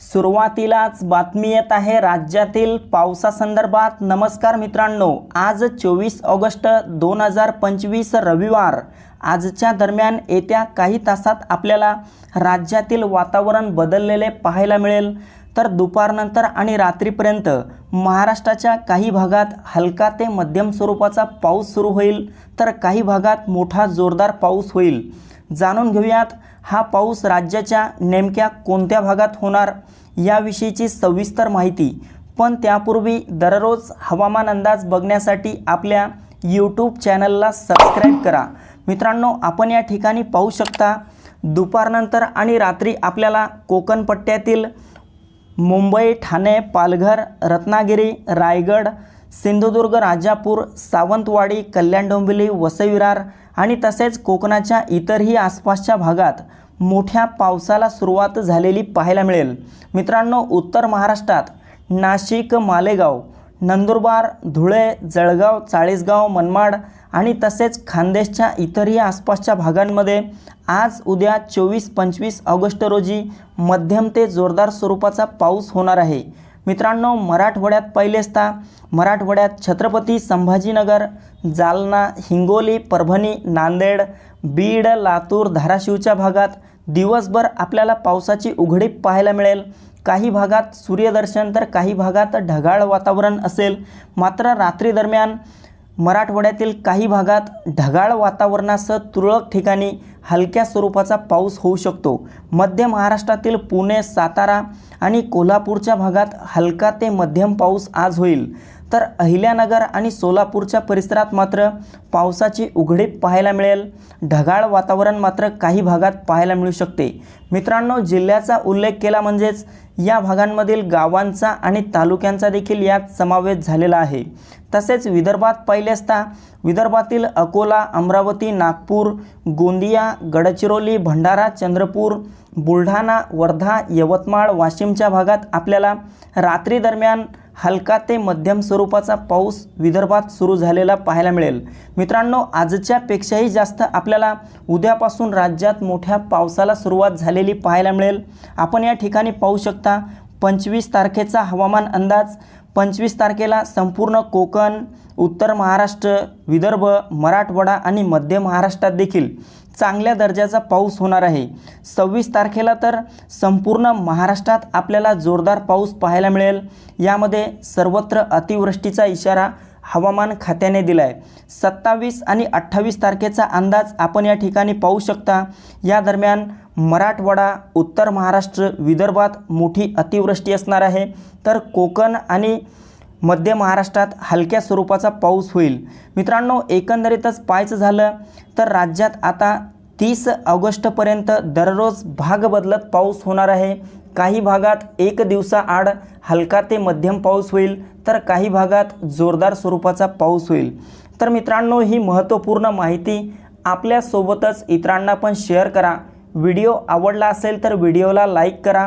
सुरुवातीलाच बातमी येत आहे राज्यातील पावसासंदर्भात. नमस्कार मित्रांनो आज चोवीस ऑगस्ट दोन हजार पंचवीस रविवार. आजच्या दरम्यान येत्या काही तासात आपल्याला राज्यातील वातावरण बदललेले पाहायला मिळेल. तर दुपारनंतर आणि रात्रीपर्यंत महाराष्ट्राच्या काही भागात हलका ते मध्यम स्वरूपाचा पाऊस सुरू होईल तर काही भागात मोठा जोरदार पाऊस होईल. जाणून घेऊयात हा पाऊस राज्याच्या नेमक्या कोणत्या भागात होणार याविषयीची सविस्तर माहिती. पण त्यापूर्वी दररोज हवामान अंदाज बघण्यासाठी आपल्या यूट्यूब चॅनलला सबस्क्राईब करा. मित्रांनो आपण या ठिकाणी पाहू शकता दुपारनंतर आणि रात्री आपल्याला कोकण पट्ट्यातील मुंबई ठाणे पालघर रत्नागिरी रायगड सिंधुदुर्ग राजापूर सावंतवाडी कल्याण डोंबिवली वसईविरार आणि तसेच कोकणाच्या इतरही आसपासच्या भागात मोठ्या पावसाला सुरुवात झालेली पाहायला मिळेल. मित्रांनो उत्तर महाराष्ट्रात नाशिक मालेगाव नंदुरबार धुळे जळगाव चाळीसगाव मनमाड आणि तसेच खानदेशच्या इतरही आसपासच्या भागांमध्ये आज उद्या चोवीस पंचवीस ऑगस्ट रोजी मध्यम ते जोरदार स्वरूपाचा पाऊस होणार आहे. मित्रांनो मराठवाड्यात पहिलेचता मराठवाड्यात छत्रपती संभाजीनगर जालना हिंगोली परभणी नांदेड बीड लातूर धाराशिवच्या भागात दिवसभर आपल्याला पावसाची उघडीप पाहायला मिळेल. काही भागात सूर्यदर्शन तर काही भागात ढगाळ वातावरण असेल. मात्र रात्रीदरम्यान मराठवाड्यातील काही भागात ढगाळ वातावरणासह तुरळक ठिकाणी हलक्या स्वरूपाचा पाऊस होऊ शकतो. मध्य महाराष्ट्रातील पुणे सातारा आणि कोल्हापूरच्या भागात हलका ते मध्यम पाऊस आज होईल. तर अहिल्यानगर आणि सोलापूरच्या परिसरात मात्र पावसाची उघडीप पाहायला मिळेल. ढगाळ वातावरण मात्र काही भागात पाहायला मिळू शकते. मित्रांनो जिल्ह्याचा उल्लेख केला म्हणजेच या भागांमधील गावांचा आणि तालुक्यांचा देखील यात समावेश झालेला आहे. तसेच विदर्भात पाहिले असता विदर्भातील अकोला अमरावती नागपूर गोंदिया गडचिरोली भंडारा चंद्रपूर बुलढाणा वर्धा यवतमाळ वाशिमच्या भागात आपल्याला रात्री दरम्यान हलका ते मध्यम स्वरूपाचा पाऊस विदर्भात सुरू झालेला पाहायला मिळेल. मित्रांनो आजच्यापेक्षाही जास्त आपल्याला उद्यापासून राज्यात मोठ्या पावसाला सुरुवात झालेली पाहायला मिळेल. आपण या ठिकाणी पाहू शकता पंचवीस तारखेचा हवामान अंदाज पंचवीस तारखेला संपूर्ण कोकण उत्तर महाराष्ट्र विदर्भ मराठवाडा आणि मध्य महाराष्ट्रात देखील. चांगल्या दर्जाचा पाऊस होणार आहे. सव्वीस तारखेला तर संपूर्ण महाराष्ट्रात आपल्याला जोरदार पाऊस पाहायला मिळेल. यामध्ये सर्वत्र अतिवृष्टीचा इशारा हवामान खात्याने दिला आहे सत्तावीस आणि अठ्ठावीस तारखेचा अंदाज आपण या ठिकाणी पाहू शकता. या दरम्यान मराठवाडा उत्तर महाराष्ट्र विदर्भात मोठी अतिवृष्टी असणार आहे. तर कोकण आणि मध्य महाराष्ट्रात हलक्या स्वरूपाचा पाऊस होईल. मित्रांनो एकंदरीतच पाहायचं झालं तर राज्यात आता तीस ऑगस्टपर्यंत दररोज भाग बदलत पाऊस होणार आहे. काही भागात एक दिवसाआड हलका ते मध्यम पाऊस होईल तर काही भागात जोरदार स्वरूपाचा पाऊस होईल. तर मित्रांनो ही महत्त्वपूर्ण माहिती आपल्यासोबतच इतरांना पण शेअर करा. व्हिडिओ आवडला असेल तर व्हिडिओला लाईक करा.